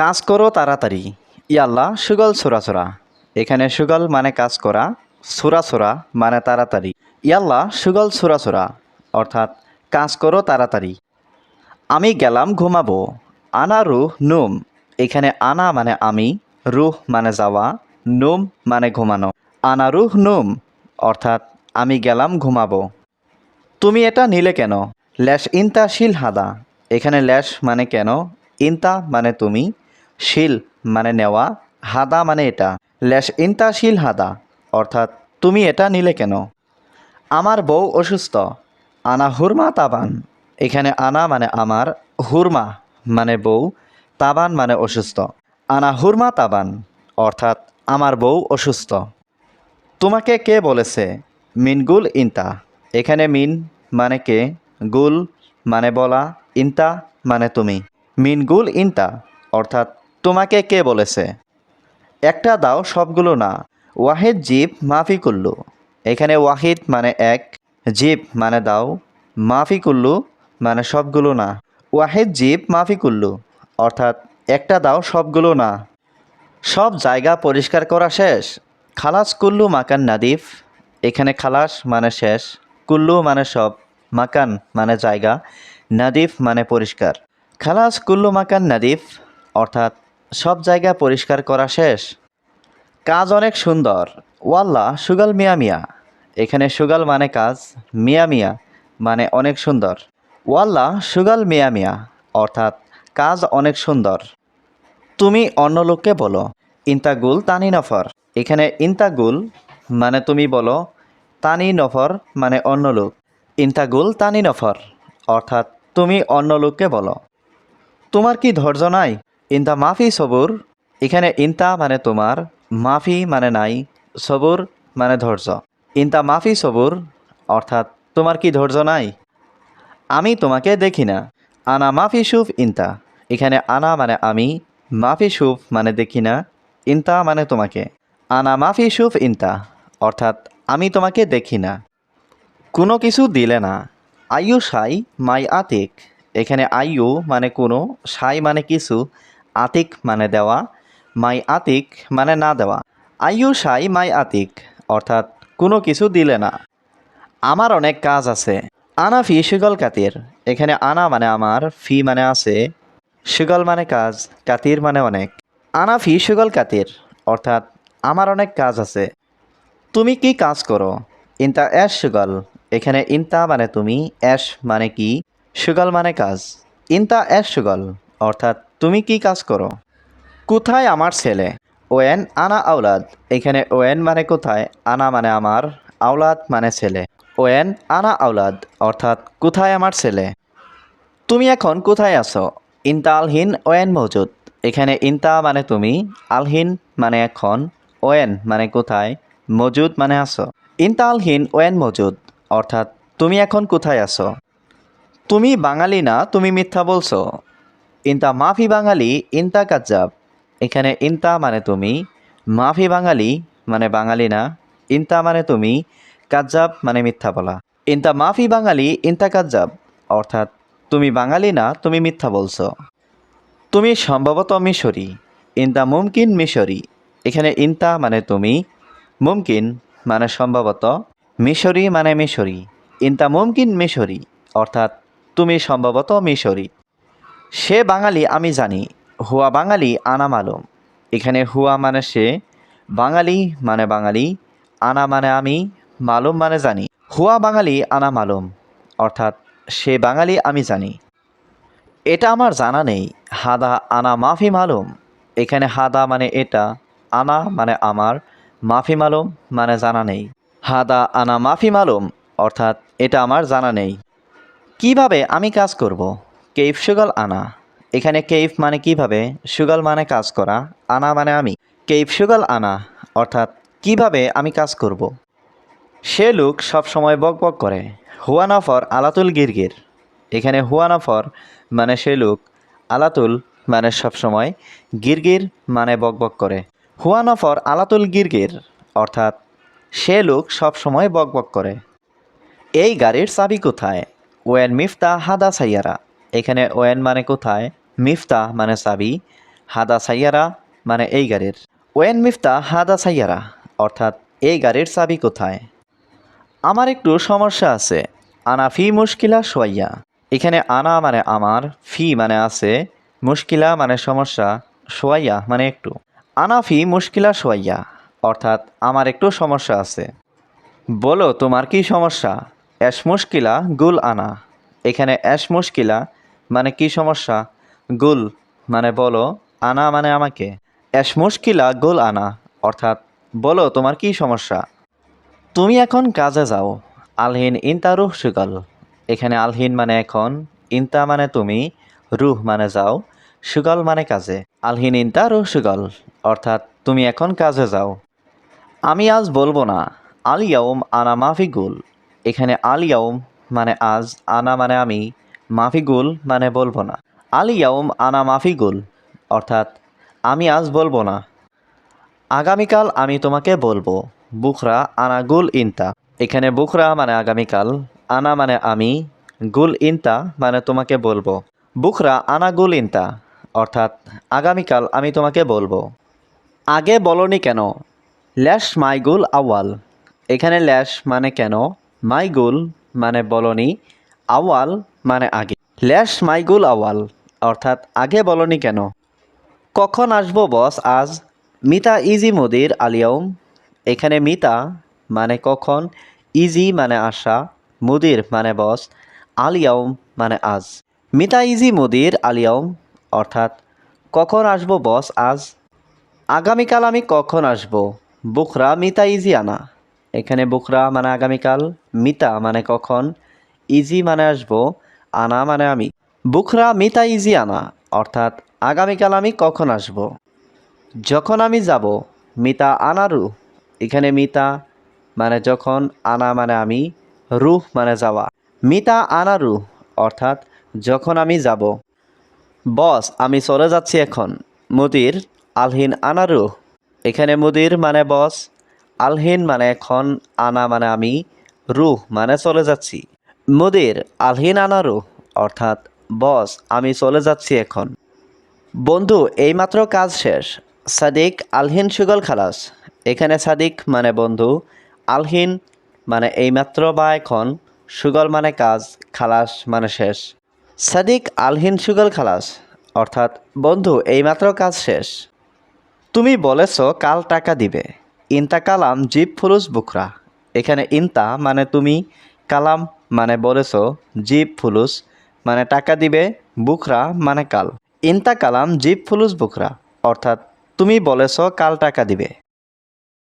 কাজ করো তাড়াতাড়ি। ইয়াল্লাহ সুগল সুরাসুরা এখানে সুগল মানে কাজ করা সুরাসুরা মানে তাড়াতাড়ি। ইয়াল্লাহ সুগল সুরাসুরা অর্থাৎ কাজ করো তাড়াতাড়ি। আমি গেলাম ঘুমাবো। আনা রুহ, নুম। এখানে আনা মানে আমি, রুহ মানে যাওয়া, নুম মানে ঘুমানো। আনা রুহ, নুম। অর্থাৎ আমি গেলাম ঘুমাবো। তুমি এটা নিলে কেন? ল্যাশ ইনতা শিল হাদা। এখানে ল্যাশ মানে কেন? ইনতা মানে তুমি শিল মানে নেওয়া, হাদা মানে এটা। ল্যাশ ইনতা শিল হাদা, অর্থাৎ তুমি এটা নিলে কেন? আমার বউ অসুস্থ, আনা হুরমা তাবান। এখানে আনা মানে আমার, হুরমা মানে বউ, তাবান মানে অসুস্থ। আনা হুরমা তাবান, অর্থাৎ আমার বউ অসুস্থ। তোমাকে কে বলেছে? মিনগুল ইনতা। এখানে মিন মানে কে? গুল মানে বলা, ইনতা মানে তুমি। মিনগুল ইনতা, অর্থাৎ তোমাকে কে বলেছে? একটা দাও সবগুলো না। ওয়াহিদ জিপ মাফি কুল্লু এখানে ওয়াহিদ মানে এক জিপ মানে দাও। মাফি কুল্লু মানে সবগুলো না। ওয়াহিদ জিপ মাফি কুল্লু অর্থাৎ একটা দাও সবগুলো না। সব জায়গা পরিষ্কার করা শেষ। খালাস কুল্লু মাকান নাদিফ। এখানে খালাস মানে শেষ, কুল্লু মানে সব, মাকান মানে জায়গা, নাদিফ মানে পরিষ্কার। খালাস কুল্লু মাকান নাদিফ, অর্থাৎ সব জায়গা পরিষ্কার করা শেষ। কাজ অনেক সুন্দর। ওয়াল্লা সুগাল মিয়া মিয়া। এখানে সুগাল মানে কাজ, মিয়া মিয়া মানে অনেক সুন্দর। ওয়াল্লা সুগাল মিয়া মিয়া, অর্থাৎ কাজ অনেক সুন্দর। তুমি অন্য লোককে বলো ইন্তাগুল তানি নফর। এখানে ইন্তাগুল মানে তুমি বলো, তানি নফর মানে অন্য লোক। ইন্তাগুল তানি নফর অর্থাৎ তুমি অন্য লোককে বলো। তোমার কি ধৈর্য নাই? ইন্তা মাফি সবুর, এখানে ইন্তা মানে তোমার, মাফি মানে নাই, সবুর মানে ধৈর্য। ইন্তা মাফি সবুর, অর্থাৎ তোমার কি ধৈর্য নাই? আমি তোমাকে দেখি না। আনা মাফি সুফ ইন্তা, এখানে আনা মানে আমি, মাফি সুফ মানে দেখি না, ইন্তা মানে তোমাকে। আনা মাফি সুফ ইন্তা, অর্থাৎ আমি তোমাকে দেখি না। কোনো কিছু দিলে না। আয়ু সাই মাই আতিক, এখানে আয়ু মানে কোনো, সাই মানে কিছু আতিক মানে দেওয়া, মাই আতিক মানে না দেওয়া। আয়ু সাই মাই আতিক, অর্থাৎ কোনো কিছু দিলে না। আমার অনেক কাজ আছে। আনা ফি সুগল কাতির, এখানে আনা মানে আমার, ফি মানে আছে। সুগল মানে কাজ, কাতির মানে অনেক। আনা ফি সুগল কাতির, অর্থাৎ আমার অনেক কাজ আছে। তুমি কি কাজ করো? ইন্তা অ্যাশ সুগল এখানে ইন্তা মানে তুমি অ্যাশ মানে কি সুগল মানে কাজ। ইন্তা অ্যাশ সুগল অর্থাৎ তুমি কি কাজ করো? কোথায় আমার ছেলে? ওয়েন আনা আওলাদ। এখানে ওয়েন মানে কোথায়? আনা মানে আমার, আওলাদ মানে ছেলে। ওয়েন আনা আওলাদ, অর্থাৎ কোথায় আমার ছেলে? তুমি এখন কোথায় আছো? ইন্তা আলহিন ওয়েন মজুদ। এখানে ইন্তা মানে তুমি, আলহিন মানে এখন, ওয়েন মানে কোথায়? মজুদ মানে আছো। ইন্তা আলহিন ওয়েন মজুদ, অর্থাৎ তুমি এখন কোথায় আছো? তুমি বাঙালি না, তুমি মিথ্যা বলছো। ইন্তা মাফি বাঙালি, ইন্তা কাজ্জাব। এখানে ইন্তা মানে তুমি, মাফি বাঙালি মানে বাঙালি না, ইন্তা মানে তুমি, কাজ্জাব মানে মিথ্যা বলা। ইন্তা মাফি বাঙালি, ইন্তা কাজ্জাব। অর্থাৎ তুমি বাঙালি না, তুমি মিথ্যা বলছো। তুমি সম্ভবত মিশরি, ইন্তা মুমকিন মিশরি। এখানে ইন্তা মানে তুমি, মুমকিন মানে সম্ভবত মিশরি মানে মিশরি। ইন্তা মুমকিন মিশরি, অর্থাৎ তুমি সম্ভবত মিশরি। সে বাঙালি আমি জানি, হুয়া বাঙালি আনা মালুম। এখানে হুয়া মানে সে, বাঙালি মানে বাঙালি, আনা মানে আমি, মালুম মানে জানি। হুয়া বাঙালি আনা মালুম, অর্থাৎ সে বাঙালি আমি জানি। এটা আমার জানা নেই, হাদা আনা মাফি মালুম। এখানে হাদা মানে এটা, আনা মানে আমার, মাফি মালুম মানে জানা নেই। হাদা আনা মাফি মালুম, অর্থাৎ এটা আমার জানা নেই। কীভাবে আমি কাজ করব? কেইফ সুগল আনা। এখানে কেইফ মানে কীভাবে? সুগল মানে কাজ করা, আনা মানে আমি। কেইফ সুগল আনা, অর্থাৎ কীভাবে আমি কাজ করব? সে লোক সব সময় বক বক করে হুয়া নফর আলাতুল গিরগির। এখানে হুয়া নফর মানে সে লোক, আলাতুল মানে সবসময় গিরগির মানে বক বক করে। হুয়া নফর আলাতুল গিরগির, অর্থাৎ সে লোক সব সময় বক বক করে। এই গাড়ির চাবি কোথায়? ওয়েন মিফতা হাদা সাইয়ারা। এখানে ওয়েন মানে কোথায়? মিফতা মানে চাবি হাদা সাইয়ারা মানে এই গাড়ির। ওয়েন মিফতা হাদা সাইয়ারা, অর্থাৎ এই গাড়ির চাবি কোথায়? আমার একটু সমস্যা আছে। আনা ফি মুশকিলা সোয়াইয়া এখানে আনা মানে আমার, ফি মানে আছে, মুশকিলা মানে সমস্যা সোয়াইয়া মানে একটু। আনা ফি মুশকিলা সোয়াইয়া অর্থাৎ আমার একটু সমস্যা আছে। বলো তোমার কি সমস্যা? অ্যাশ মুশকিলা গুল আনা। এখানে অ্যাশ মুশকিলা মানে কি সমস্যা? গুল মানে বলো, আনা মানে আমাকে। অ্যাশ মুশকিলা, গুল আনা, অর্থাৎ বলো তোমার কি সমস্যা? তুমি এখন কাজে যাও। আলহিন, ইনতা রুহ সুগল এখানে আলহিন মানে এখন, ইনতা মানে তুমি, রুহ মানে যাও সুগল মানে কাজে। আলহিন, ইনতা রুহ সুগল অর্থাৎ তুমি এখন কাজে যাও। আমি আজ বলব না, আল আনা আনা মাফিগুল এখানে আল ইয়াউম মানে আজ, আনা মানে আমি মাফিগুল মানে বলব না। আল ইয়াউম আনা মাফিগুল, অর্থাৎ আমি আজ বলব না। আগামীকাল আমি তোমাকে বলব, বুখরা আনা গুল ইনতা। এখানে বুখরা মানে আগামীকাল, আনা মানে আমি, গুল ইনতা মানে তোমাকে বলব। বুখরা আনা গুল ইনতা, অর্থাৎ আগামীকাল আমি তোমাকে বলব। আগে বলনি কেন? ল্যাশ মাইগুল আওয়াল এখানে ল্যাশ মানে কেন? মাইগুল মানে বলনি আওয়াল মানে আগে। ল্যাশ মাইগুল আওয়াল অর্থাৎ আগে বলনি কেন? কখন আসব বস আজ? মিতা ইজি মোদির আলিয়ম। এখানে মিতা মানে কখন? ইজি মানে আসা মুদির মানে বস, আলিয়ম মানে আজ। মিতা ইজি মুদির আলিয়ম, অর্থাৎ কখন আসব বস আজ? আগামীকাল আমি কখন আসব? বুখরা মিতা ইজি আনা। এখানে বুখরা মানে আগামীকাল, মিতা মানে কখন? ইজি মানে আসব আনা মানে আমি। বুখরা মিতা ইজি আনা অর্থাৎ আগামীকাল আমি কখন আসব? যখন আমি যাব, মিতা আনারু এখানে মিতা মানে যখন, আনা মানে আমি, রুহ মানে যাওয়া। মিতা আনারু অর্থাৎ যখন আমি যাব। বস, আমি চলে যাচ্ছি এখন। মুদির, আলহিন আনারু এখানে মুদির মানে বস, আলহিন মানে এখন, আনা মানে আমি, রুহ মানে চলে যাচ্ছি। মুদির আলহিন আনারু, অর্থাৎ, বস, আমি চলে যাচ্ছি এখন। বন্ধু, এইমাত্র কাজ শেষ। সাদিক আলহিন সুগল খালাস। এখানে সাদিক মানে বন্ধু, আলহিন মানে এইমাত্র বা এখন, সুগল মানে কাজ, খালাস মানে শেষ। সাদিক আলহিন সুগল খালাস, অর্থাৎ, বন্ধু, এইমাত্র কাজ শেষ। তুমি বলেছ কাল টাকা দিবে। ইনতা কালাম জিপ ফুলুস বুকরা এখানে ইনতা মানে তুমি, কালাম মানে বলেছ জিপ ফুলুস মানে টাকা দিবে বুখরা মানে কাল। ইন্তা কালাম জিপ ফুলুস, বুখরা। অর্থাৎ তুমি বলেছ কাল টাকা দিবে।